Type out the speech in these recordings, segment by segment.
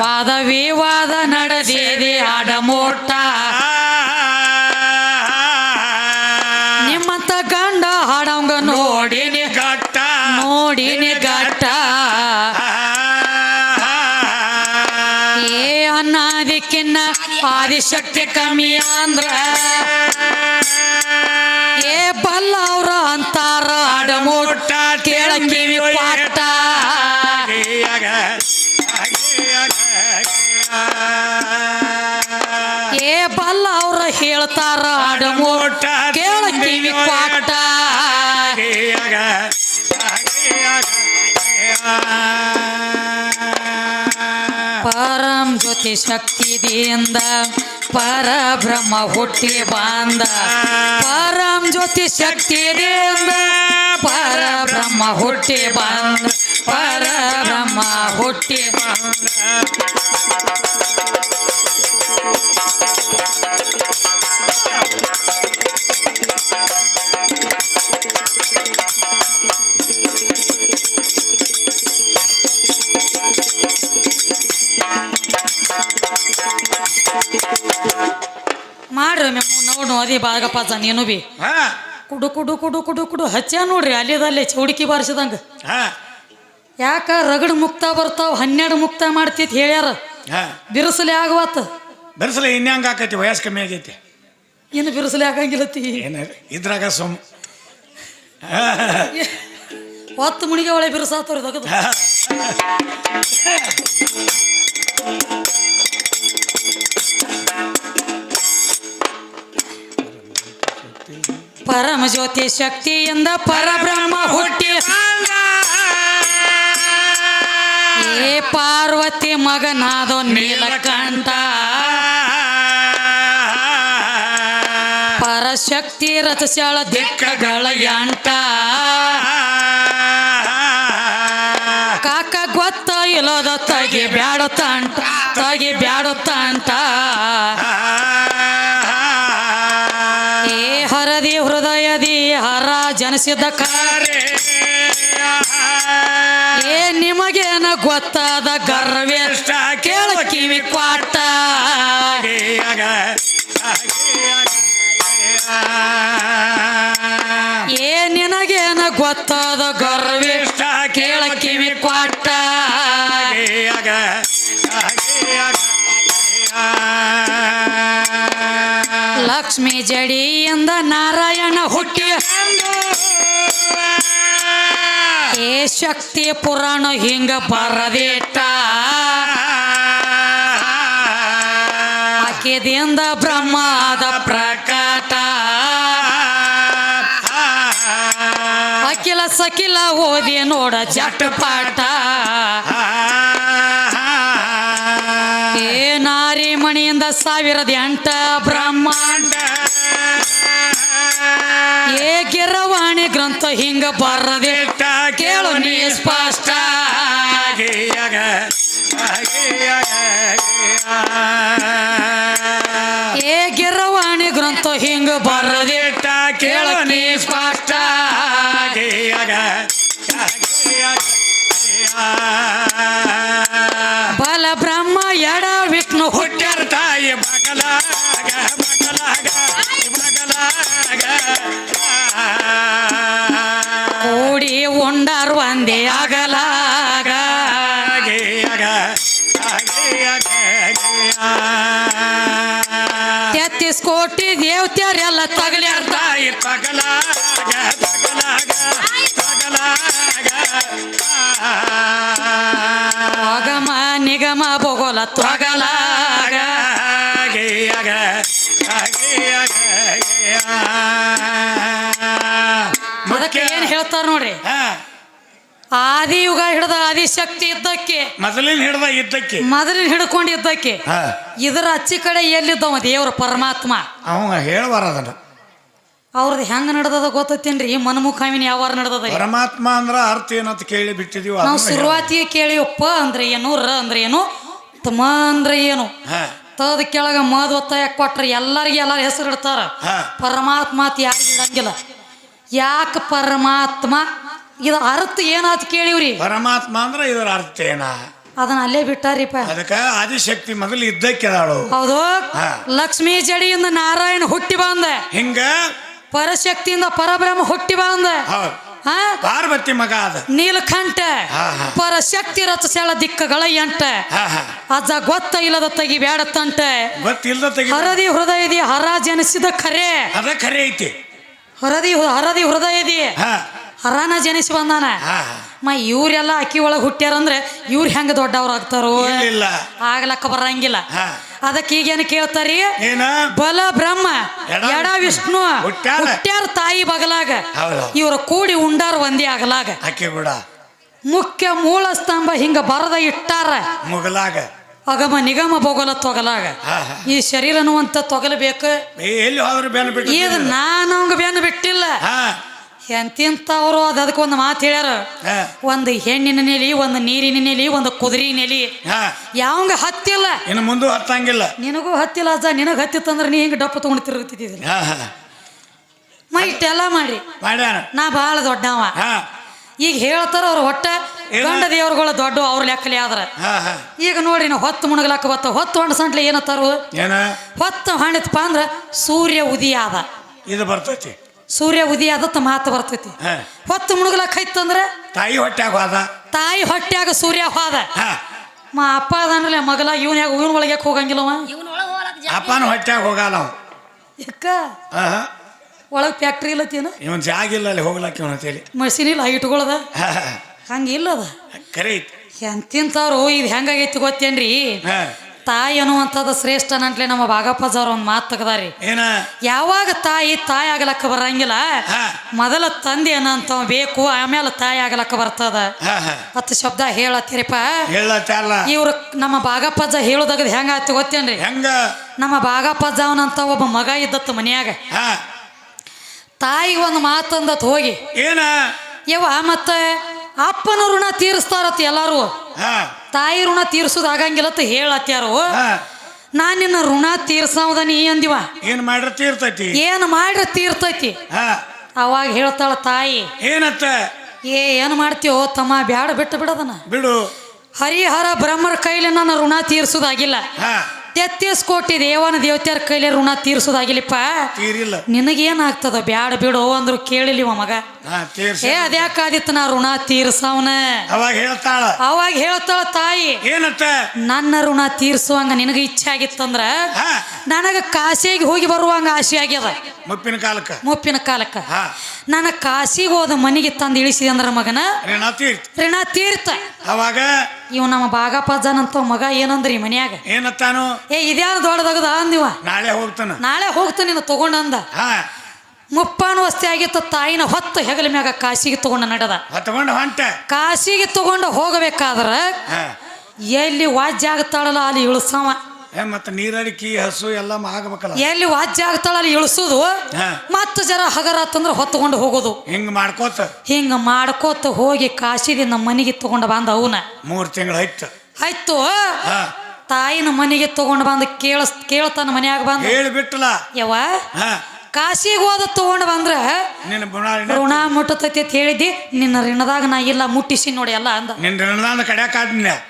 ವಾದ ವಿವಾದ ನಡೆದಿದೆ ಆಡಮೋಟ ನಿಮ್ಮಂತ ಗಂಡ ಹಾಡಂಗ ನೋಡಿನಿ ಗಟ್ಟ. ನೋಡಿನಿ ಗಟ್ಟ. ಏ ಅನ್ನದಿಕ್ಕಿನ್ನ ಆದಿಶಕ್ತಿ ಕಮ್ಮಿ ಅಂದ್ರ ಹೇಳ್ತಾರ ಅಡಮೋಟ ಕೇಳ ಕಿವಿ ಪಾಟ ಪರಂ ಜ್ಯೋತಿ ಶಕ್ತಿದಿಂದ ಪರಬ್ರಹ್ಮ ಹುಟ್ಟಿ ಬಾಂದ. ಪರಂ ಜ್ಯೋತಿ ಶಕ್ತಿಯಿಂದ ಪರಬ್ರಹ್ಮ ಹುಟ್ಟಿ ಬಂದ. ಪರಬ್ರಹ್ಮ ಹುಟ್ಟಿ ಬಂದ. ನೋಡು ಅದೇ ಬಾಗಪ್ಪ ನೀನು ಬಿ ಕುಡು ಕುಡು ಕುಡು ಕುಡು ಕುಡು ಹಚ್ಚ್ಯಾ ನೋಡ್ರಿ ಅಲ್ಲಿದಲ್ಲಿ ಚೌಡಿಕಿ ಬಾರಿಸಿದಂಗ. ಯಾಕ ರಗಡ್ ಮುಕ್ತ ಬರ್ತಾವ ಹನ್ನೆರಡು ಮುಕ್ತ ಮಾಡ್ತಿತ್ ಹೇಳ್ಯಾರ. ಬಿರುಸಲೆ ಆಗವತ್ತ ಬೆರ್ಸಲ ಇನ್ಯಾಂಗ ಆಕೈತಿ ವಯಸ್ಸು ಕಮ್ಮಿ ಆಗೈತಿ. ಇನ್ನು ಬಿರುಸಲೆ ಆಗಂಗಿಲ್ಲತಿ. ಏನ ಇದ್ರಾಗ ಸುಮ್. ಹೊತ್ತು ಮುಣಿಗೆ ಒಳ್ಳೆ ಬಿರುಸಾತವ್ರಿ ತಗದು ಪರಮ ಜ್ಯೋತಿ ಶಕ್ತಿಯಿಂದ ಪರಬ್ರಹ್ಮ ಹುಟ್ಟಿ ಏ ಪಾರ್ವತಿ ಮಗನಾದೋ ನೀಲಕಂಠ. ಪರಶಕ್ತಿ ರಥಶಾಳ ದಿಕ್ಕಗಳ ಎಂಟ. ಕಾಕ ಗೊತ್ತ ಇಲ್ಲದ ತಗಿ ಬ್ಯಾಡ ತಂಟ ತಗಿ ಬ್ಯಾಡ ಹೃದಯದಿ ಹರ ಜನಿಸಿದ ಕಾರ. ಏ, ನಿಮಗೇನ ಗೊತ್ತಾದ ಗರ್ವೇಷ್ಟ ಕೇಳ ಕಿವಿ ಕ್ವಾಟ ಏ, ನಿನಗೇನ ಗೊತ್ತಾದ ಗರ್ವೇಷ್ಟ ಕೇಳ ಕಿವಿ ಕ್ವಾಟ ಲಕ್ಷ್ಮಿ ಜಡಿಯಿಂದ ನಾರಾಯಣ ಹುಟ್ಟಿ. ಏ ಶಕ್ತಿ ಪುರಾಣ ಹಿಂಗ ಬರದೇಟ ಆಕೆದಿಂದ ಬ್ರಹ್ಮದ ಪ್ರಕಟ. ಅಖಿಲ ಸಕಿಲ ಓದಿ ನೋಡ ಜಟಪಾಟ ಏ ನಾರಿ ಮಣಿಯಿಂದ ಸಾವಿರದ ಎಂಟ ಬ್ರಹ್ಮಾಂಡ. ಗಿರವಾಣಿ ಗ್ರಂಥ ಹಿಂಗ ಬರದೇಟ ಕೇಳು ನೀ ಸ್ಪಷ್ಟ. ಏ ಗಿರವಾಣಿ ಗ್ರಂಥ ಹಿಂಗ ಬರದೇಟ ಕೇಳು ನೀ ಸ್ಪಷ್ಟ. ಬಲ ಬ್ರಹ್ಮ ಎಡ ಒಂದೇ ಆಗಲಾಗ. ತೆತ್ತಿಸ್ ಕೋಟಿ ದೇವತೆಯರೆಲ್ಲ ತಗಲ್ಯಾರ ತಾಯಿ ತಗಲಾಗ ತಗಲಾಗ ಅಗಮ ನಿಗಮ ಭೂಗೋಲ ತೊಗಲಾಗ ಅದಕ್ಕೆ ಏನ್ ಹೇಳ್ತಾರ ನೋಡ್ರಿ? ಆದಿ ಯುಗ ಹಿಡ್ದ ಆದಿಶಕ್ತಿ ಇದ್ದಕ್ಕೆ ಮೊದಲಿನ ಹಿಡ್ದ ಇದ್ದಕ್ಕೆ. ಮೊದಲಿನ ಹಿಡ್ಕೊಂಡು ಇದ್ದಕ್ಕೆ ಇದರ ಅಚ್ಚಿ ಕಡೆ ಎಲ್ಲಿದ್ದವ ದೇವ್ರ ಪರಮಾತ್ಮ? ಅವ ಹೇಳ್ಬಾರ ಅದನ್ನ. ಅವ್ರದ್ದು ಹೆಂಗ್ ನಡೆದದ ಗೊತ್ತೇನ್ರಿ ಮನ್ಮುಖಾಮಿನ ಯಾವಾರ ನಡೆದದ ಪರಮಾತ್ಮ ಅಂದ್ರ ಅರ್ಥ ಏನಂತ ಕೇಳಿ ಬಿಟ್ಟಿದೀವಿ ನಾವು. ಶುರುವಾತಿಗೆ ಕೇಳಿವಪ್ಪ ಅಂದ್ರೆ ಏನು ರ ಅಂದ್ರೆ ಏನು ತಮ ಅಂದ್ರೆ ಏನು? ತದ ಕೆಳಗ ಮದ್ ಒತ್ತಾಯ ಕೊಟ್ರೆ ಎಲ್ಲರಿಗೆ ಎಲ್ಲಾರ ಹೆಸರು ಇಡ್ತಾರ. ಪರಮಾತ್ಮ ಯಾಕೆ ಇಡಂಗಿಲ್ಲ. ಯಾಕೆ ಪರಮಾತ್ಮ ಇದು ಅರ್ಥ ಏನಾತ್ ಕೇಳಿವ್ರಿ? ಪರಮಾತ್ಮ ಅಂದ್ರೆ ಇದರ ಅರ್ಥ ಏನ? ಅದನ್ನ ಅಲ್ಲೇ ಬಿಟ್ಟಾರಿಪ್ಪ. ಅದಕ್ಕ ಆದಿಶಕ್ತಿ ಮೊದಲು ಇದ್ದ ಅದಾಳು. ಹೌದು? ಹಾ. ಲಕ್ಷ್ಮೀ ಜಡಿಯಿಂದ ನಾರಾಯಣ ಹುಟ್ಟಿ ಬಂದ. ಹಿಂಗ? ಪರಶಕ್ತಿಯಿಂದ ಪರಬ್ರಹ್ಮ ಹುಟ್ಟಿ ಬಂದ. ಹೌದ್. ಪಾರ್ವತಿ ಮಗ ಅದ ನೀಲಕಂಠ. ಹಾ, ಹಾ. ಪರಶಕ್ತಿ ರಚಸೆಳ ದಿಕ್ಕಗಳ ಎಂಟ. ಹಾ ಹಾ. ಅಜ್ಜ ಗೊತ್ತ ಇಲ್ಲದ ತಗಿ ಬ್ಯಾಡ ತಂಟ. ಗೊತ್ತಿಲ್ದ ತೆಗಿ ಹರದಿ ಹೃದಯದಿ ಹರ ಜನಿಸಿದ ಖರೆ. ಅದ ಖರೆ ಐತಿ. ಹರದಿ ಹರದಿ ಹೃದಯದಿ. ಹಾ. ಹರನ ಜನಿಸಿ ಬಂದಾನ. ಮ ಇವ್ರೆಲ್ಲ ಅಕ್ಕಿ ಒಳಗೆ ಹುಟ್ಟ್ಯಾರಂದ್ರೆ ಇವ್ರು ಹೆಂಗ ದೊಡ್ಡವ್ರು ಆಗ್ತಾರೋ? ಇಲ್ಲ ಆಗ್ಲಕ್ಕ ಬರಂಗಿಲ್ಲ. ಅದಕ್ಕೆ ಈಗೇನು ಕೇಳ್ತಾರಿ? ಬಲ ಬ್ರಹ್ಮ ಎಡ ವಿಷ್ಣು. ಹುಟ್ಟ್ಯಾರ. ತಾಯಿ ಬಗಲಾಗ. ಇವ್ರ ಕೂಡಿ ಉಂಡಾರ ಒಂದೇ ಆಗಲಾಗ. ಅಕ್ಕಿ ಕೂಡ. ಮುಖ್ಯ ಮೂಲ ಸ್ತಂಭ ಹಿಂಗ ಬರದ ಇಟ್ಟಾರ. ಮುಗಲಾಗ. ಅಗಮ ನಿಗಮ ಬೋಗಲ ತೊಗಲಾಗ. ಈ ಶರೀರ ಅನ್ನುವಂತ ತೊಗಲಬೇಕು. ನಾನು ಬೆನ್ನು ಬಿಟ್ಟಿಲ್ಲ. ಅದ್ ಅದಕ್ಕೆ ಒಂದು ಮಾತು ಹೇಳ್ಯಾರ. ಒಂದು ಹೆಣ್ಣಿನ ನೆಲಿ ಒಂದು ನೀರಿನ ನೆಲಿ ಒಂದು ಕುದುರೆ ನೆಲಿ. ಯಾವಂಗ ಹತ್ತಿಲ್ಲ. ಇನ್ನು ಮುಂದೆ ಹತ್ತಂಗಿಲ್ಲ. ನಿನಗೂ ಹತ್ತಿಲ್ಲ ಅಜ್ಜ ನಿನಗೆ ಹತ್ತಿತ್ತಂದ್ರೆ ನೀ ಹಿಂಗೆ ಡಪ್ಪು ತೊಗೊಂಡು ತಿರುಗ್ತಿದ್ದಿಲ್ಲ ಮೈ ಇಷ್ಟೆಲ್ಲ ಮಾಡ್ರಿ. ಮಾಡ್ಯಾನ ನಾ ಭಾಳ ದೊಡ್ಡವ. ಈಗ ಹೇಳ್ತಾರ ಅವ್ರ ಹೊಟ್ಟ? ಗಂಡ ದೇವ್ರಗಳ ದೊಡ್ಡ ಅವ್ರ ಲೆಕ್ಕಲಿ ಆದ್ರ. ಈಗ ನೋಡ್ರಿ ನಾ ಹೊತ್ತು ಮುಣಗ್ಲಾಕ ಬತ್ತ. ಹೊತ್ತು ಹೊಂಡ ಸಂಟ್ಲೆ ಏನತ್ತಾರು? ಏನ? ಹೊತ್ತು ಹಣಿತಪ್ಪ ಅಂದ್ರ ಸೂರ್ಯ ಉದಿಯಾದ ಇದು ಬರ್ತೈತಿ. ಸೂರ್ಯ ಉದಯ ಆದತ್ತ ಮಾತು ಬರ್ತೈತಿ. ಹೊತ್ತು ಮುಣಗ್ಲಾಕ ಐತಂದ್ರ ತಾಯಿ ಹೊಟ್ಯಾಗ ಹೋದ. ತಾಯಿ ಹೊಟ್ಯಾಗ ಸೂರ್ಯ ಹೋದ. ಮಾ ಅಪ್ಪ ಅದನ್ರಲ್ಲ ಮಗಲ ಇವನ್ ಯಾಕೆ ಇವನ್ ಒಳಗೆ ಯಾಕೆ ಹೋಗಂಗಿಲ್ಲವ ಅಪ್ಪನ ಹೊಟ್ಯಾಗ ಹೋಗಲ್ಲ ಅವ. ಯಾಕ? ಒಳಗೆ ಫ್ಯಾಕ್ಟ್ರಿ ಇಲ್ಲತ್ತೇನು ಇವನ್ ಜಾಗ ಇಲ್ಲ ಅಲ್ಲಿ ಹೋಗ್ಲಕ್ಕ ಇವನ ಅಂತೇಳಿ. ಮಷಿನ್ ಇಲ್ಲ ಇಟ್ಕೊಳ್ಳದ ಹಂಗಿಲ್ಲದ ಹಾ. ಹಂಗೆ ಇಲ್ಲದ ಕರೆ ಎಂತಿಂತವ್ರು ಇದು ಹೆಂಗಾಗೈತಿ ಗೊತ್ತೇನ್ರಿ? ಹಾ. ತಾಯಿ ಅನ್ನುವಂಥದ್ದು ಶ್ರೇಷ್ಠ ನಂಟ್ಲೆ ನಮ್ಮ ಬಾಗಪ್ಪಜವ್ರ ಒಂದು ಮಾತು ತೆಗದಾರಿ. ಏನ? ಯಾವಾಗ ತಾಯಿ ತಾಯಿ ಆಗ್ಲಕ್ಕ ಬರಂಗಿಲ್ಲ ಮೊದಲ ತಂದೆ ಅನ್ನಂತ ಬೇಕು ಆಮೇಲೆ ತಾಯಿ ಆಗ್ಲಕ್ಕ ಬರ್ತದ. ಹತ್ತು ಶಬ್ದ ಹೇಳತ್ತೀರಿಪ್ಪ ಇವ್ರ ಇವ್ರು ನಮ್ಮ ಬಾಗಪ್ಪಜ್ಜ ಹೆಂಗ ಆಯ್ತು ಗೊತ್ತೇನ್ರಿ? ಹೆಂಗ? ನಮ್ಮ ಬಾಗಪ್ಪಜ್ಜ ಅವನಂತ ಒಬ್ಬ ಮಗ ಇದ್ದತ್ತು ಮನ್ಯಾಗ. ತಾಯಿ ತಾಯಿಗೆ ಒಂದು ಮಾತಂದತ್ ಹೋಗಿ ಏನ? ಯವ್ವ ಮತ್ತೆ ಅಪ್ಪನ ಋಣ ತೀರಿಸ್ತಾರತ್ ಎಲ್ಲಾರು. ತಾಯಿ ಋಣ ತೀರ್ಸೋದು ಆಗಂಗಿಲ್ಲತ್ತ ಹೇಳತ್ಯಾರು ನಾನು ನಿನ್ನ ಋಣ ತೀರ್ಸೋದ ನೀ ಅಂದಿವ. ಏನ್ ಮಾಡ್ರ ತೀರ್ತೈತಿ? ಏನು ಮಾಡ್ರ ತೀರ್ತೈತಿ? ಅವಾಗ ಹೇಳ್ತಾಳ ತಾಯಿ ಏನತ್ತ? ಏ ಏನು ಮಾಡ್ತೀವೋ ತಮ್ಮ ಬ್ಯಾಡ ಬಿಟ್ಟು ಬಿಡದನ. ಬಿಡು. ಹರಿಹರ ಬ್ರಹ್ಮರ ಕೈಲಿ ನನ್ನ ಋಣ ತೀರ್ಸೋದಾಗಿಲ್ಲ. ತೆತ್ತೀಸ್ ಕೋಟಿ ದೇವನ ದೇವತೆಯರ ಕೈಲಿ ಋಣ ತೀರ್ಸೋದಾಗಿಲ್ಲಪ್ಪ. ತೀರಿಲ್ಲ. ನಿನಗೇನಾಗ್ತದ? ಬ್ಯಾಡ ಬಿಡು ಅಂದ್ರು ಕೇಳಿಲಿವ ಮಗ. ಏ ಅದ್ಯಾಕಾದಿತ್ತು ನಾ ಋಣ ತೀರ್ಸವನ? ಅವಾಗ ಹೇಳ್ತಾಳ. ಅವಾಗ ಹೇಳ್ತಾಳ ತಾಯಿ. ಏನತ್ತ ನನ್ನ ಋಣ ತೀರ್ಸುವಂಗ ನಿನಗೆ ಇಚ್ಛೆ ಆಗಿತ್ತಂದ್ರ ನನಗ ಕಾಶಿಗೆ ಹೋಗಿ ಬರುವಂಗ ಆಸೆ ಆಗ್ಯದ. ಮುಪ್ಪಿನ ಕಾಲಕ್ಕ. ಮುಪ್ಪಿನ ಕಾಲಕ್ಕ. ನನ್ನ ಕಾಶಿಗೆ ಹೋದ ಮನೆಗೆ ತಂದು ಇಳಿಸಿದೆ ಅಂದ್ರ ಮಗನ ಋಣ ತೀರ್ತ. ಋಣ ತೀರ್ತ. ಅವಾಗ ಇವ್ ನಮ್ಮ ಬಾಗಪ್ಪಜ್ಜನಂತ ಮಗ ಏನಂದ್ರಿ ಮನ್ಯಾಗ? ಏನತ್ತಾನು? ಏ ಇದ್ಯಾರು ದೊಡ್ಡದಾಗದ ಅಂದಿವ? ನಾಳೆ ಹೋಗ್ತಾನ. ನಾಳೆ ಹೋಗ್ತಾನ ನೀನು ತಗೊಂಡಂದ ಮುಪ್ಪಾನು ವಸ್ತಿ ಆಗಿತ್ತು ತಾಯಿನ ಹೊತ್ತು ಹೆಗಲ ಮ್ಯಾಗ ಕಾಶಿಗೆ ತಗೊಂಡ ನಡೆದ. ಹೊಂಟ. ಕಾಶಿಗೆ ತಗೊಂಡು ಹೋಗಬೇಕಾದ್ರ ಎಲ್ಲಿ ವಾಜ್ಯ ಆಗ್ತಾಳಲ್ಲ ಅಲ್ಲಿ ಇಳಿಸವ. ಏ ಮತ್ತೆ ನೀರಡಿಕೆ ಹಸು ಎಲ್ಲ ಆಗಬೇಕಲ್ಲ. ಎಲ್ಲಿ ವಾಜ್ಯ ಆಗ್ತಾಳ ಅಲ್ಲಿ ಇಳಿಸೋದು ಮತ್ತೆ ಜರ ಹಗರ ಆತಂದ್ರೆ ಹೊತ್ಕೊಂಡು ಹೋಗೋದು. ಹಿಂಗ್ ಮಾಡ್ಕೋತ. ಹಿಂಗ ಮಾಡ್ಕೋತ ಹೋಗಿ ಕಾಶಿದಿಂದ ಮನೆಗೆ ತಗೊಂಡ ಬಂದ ಅವನ. ಮೂರ್ ತಿಂಗಳು ಆಯ್ತು. ಆಯ್ತು? ತಾಯಿನ ಮನೆಗೆ ತಗೊಂಡು ಬಂದು ಕೇಳ ಕೇಳ್ತಾನ ಮನ್ಯಾಗ ಬಂದ? ಹೇಳಿ ಬಿಟ್ಟಲ್ಲ ಯವ್ವ ಕಾಶಿಗೆ ಹೋದ ತಗೊಂಡು ಬಂದ್ರ ನಿನ್ನ ಋಣ ಮುಟ್ಟತೈತಿ ಅಂತ ಹೇಳಿದ್ದಿ ನಿನ್ನ ಋಣದಾಗ ನಾ ಇಲ್ಲ ಮುಟ್ಟಿಸಿ ನೋಡಿ ಎಲ್ಲ ಅಂದ. ನಿನ್ನ ಋಣದಾನ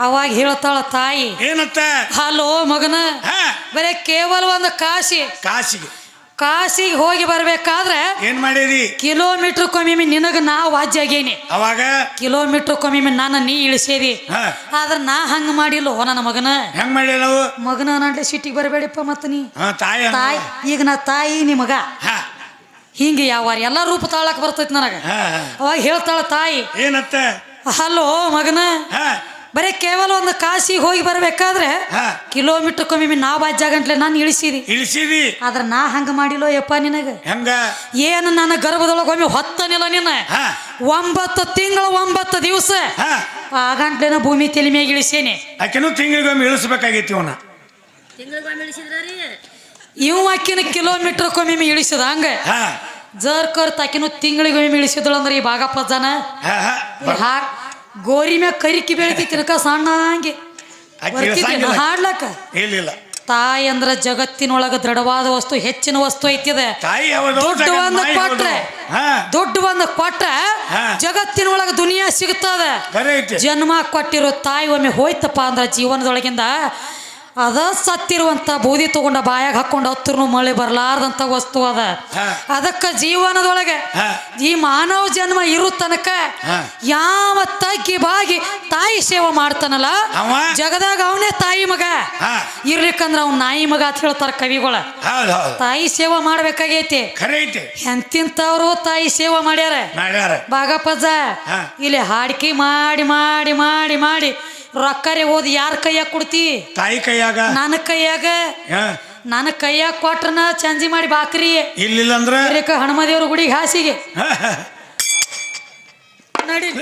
ಅವಾಗ ಹೇಳ್ತಾಳ ತಾಯಿ ಏನತ್ತ? ಹಲೋ ಮಗನ ಹಾ. ಬರೇ ಕೇವಲ ಒಂದು ಕಾಶಿ. ಕಾಸಿಗೆ ಕಾಶಿಗೆ ಹೋಗಿ ಬರ್ಬೇಕಾದ್ರೆ ಏನ್ ಮಾಡಿದಿ? ಕಿಲೋಮೀಟರ್ ಕೊಮ್ಮೆ ನಿನಗ ನಾ ವಾಜ್ಯ ಆಗೇನಿ. ಅವಾಗ? ಕಿಲೋಮೀಟರ್ ಕೊಮ್ಮೆ ನಾನು ನೀ ಇಳಿಸೇದಿ. ಆದ್ರ ನಾ ಹಂಗ ಮಾಡಿಲ್ಲ ಹೋ ನನ್ನ ಮಗನ. ಹೆಂಗ್ ಮಾಡಿ ನಾವು ಮಗನ ನಾಡ್ಲೆ ಸಿಟಿಗೆ ಬರಬೇಡಿಪ್ಪ ಮತ್ತ ನೀ. ತಾಯಿ ತಾಯಿ ಈಗ ನಾ ತಾಯಿ ನಿ ಮಗ. ಹಾ. ಹಿಂಗೆ ಯಾವ ಎಲ್ಲ ರೂಪ ತಾಳಕ್ ಬರ್ತೈತಿ ನನಗ. ಅವಾಗ ಹೇಳ್ತಾಳ ತಾಯಿ ಏನತ್ತ? ಹಲೋ ಮಗನ ಹಾ. ಬರೇ ಕೇವಲ ಒಂದು ಕಾಸಿಗೆ ಹೋಗಿ ಬರಬೇಕಾದ್ರೆ ಹಾ. ಕಿಲೋಮೀಟರ್ ಕೊಮ್ಮೆ ನಾ ಬಾಜ್ಜ ಗಂಟ್ಲೆ ನಾನು ಇಳಿಸಿದಿ. ಇಳಿಸಿದಿ. ಆದ್ರೆ ನಾ ಹಂಗ ಮಾಡಿಲ್ಲ ಯಪ್ಪ ನಿನಗ? ಹೆಂಗ? ಏನು ನನ್ನ ಗರ್ಭದೊಳಗೊಮ್ಮೆ ಹೊತ್ತನಿಲ್ಲ ನಿನ್ನ? ಹಾ. ಒಂಬತ್ತು ತಿಂಗಳ ಒಂಬತ್ತು ದಿವಸ ಹಾ. ಆ ಗಂಟ್ಲೆನ ಭೂಮಿ ತಲೆ ಮ್ಯಾಗ ಇಳಿಸೇನೆ. ಆಕೆನು ತಿಂಗಳಿಗೊಮ್ಮೆ ಇಳಿಸ್ಬೇಕಾಗೈತಿ ಅವನ ಇವ್ ಅಕ್ಕಿನ ಕಿಲೋಮೀಟರ್ ಕೊಮ್ಮೆ ಇಳಿಸಿದ ಹಂಗ? ಹಾ. ಜರ್ ಕರ್ ತಾಕಿನ ತಿಂಗಳಿಗೊಮ್ಮೆ ಇಳಿಸಿದಳು ಅಂದ್ರೆ ಈ ಭಾಗಪ್ಪ ಜನ ಹಾ ಹಾ. ಬ- ಹಾ ಗೋರಿ ಮ್ಯಾಗ ಕರಿಕಿ ಬೆಳಿತಿ ತಿನ್ಕ ಸಣ್ಣ ಹಂಗೆ. ಹಾಡ್ಲಕ್ಕ? ಇಲ್ಲ ತಾಯಿ ಅಂದ್ರ ಜಗತ್ತಿನೊಳಗ ದೃಢವಾದ ವಸ್ತು ಹೆಚ್ಚಿನ ವಸ್ತು ಐತಿದೆ. ದುಡ್ಡು ಒಂದು? ಕೊಟ್ರೆ ದುಡ್ಡು ಒಂದು ಕೊಟ್ರೆ. ಜಗತ್ತಿನೊಳಗ ದುನಿಯಾ ಸಿಗ್ತದ ಜನ್ಮ ಕೊಟ್ಟಿರೋ ತಾಯಿ ಒಮ್ಮೆ ಹೋಯ್ತಪ್ಪ ಅಂದ್ರ ಜೀವನದೊಳಗಿಂದ ಅದ ಸತ್ತಿರುವಂತ ಬೂದಿ ತಗೊಂಡ ಬಾಯಾಗ ಹಾಕೊಂಡ ಹತ್ತಿರನು ಮಳೆ ಬರಲಾರ್ದಂತ ವಸ್ತು ಅದ. ಅದಕ್ಕೆ ಜೀವನದೊಳಗೆ ಈ ಮಾನವ ಜನ್ಮ ಇರು ತನಕ ಯಾವ ತಗ್ಗಿ ಬಾಗಿ ತಾಯಿ ಸೇವೆ ಮಾಡ್ತಾನಲ್ಲ? ಜಗದಾಗ ಅವನೇ ತಾಯಿ ಮಗ. ಇರ್ಲಿಕ್ಕಂದ್ರ ಅವ್ನ ನಾಯಿ ಮಗ ಅಂತ ಹೇಳ್ತಾರ ಕವಿಗಳ. ತಾಯಿ ಸೇವೆ ಮಾಡ್ಬೇಕಾಗೈತಿ. ಎಂತಿಂತವ್ರು ತಾಯಿ ಸೇವೆ ಮಾಡ್ಯಾರ. ಬಾಗಪ್ಪ ಬಾಗಪ್ಪಜ್ಜ ಇಲ್ಲಿ ಹಾಡಿಕೆ ಮಾಡಿ ಮಾಡಿ ಮಾಡಿ ಮಾಡಿ ರೊಕ್ಕರೆ ಓದಿ ಯಾರ ಕೈಯಾಗ ಕೊಡ್ತಿ? ತಾಯಿ ಕೈಯಾಗ? ನನ್ನ ಕೈಯಾಗ? ಹಾ. ನನ್ನ ಕೈಯಾಗ ಕೊಟ್ರನ ಚಂಜಿ ಮಾಡಿ ಬಾಕ್ರಿ. ಇಲ್ಲಿಲ್ಲ ಅಂದ್ರೆ ಹನುಮದೇವ್ರ ಗುಡಿಗೆ ಹಾಸಿಗೆ. ನಡಿ.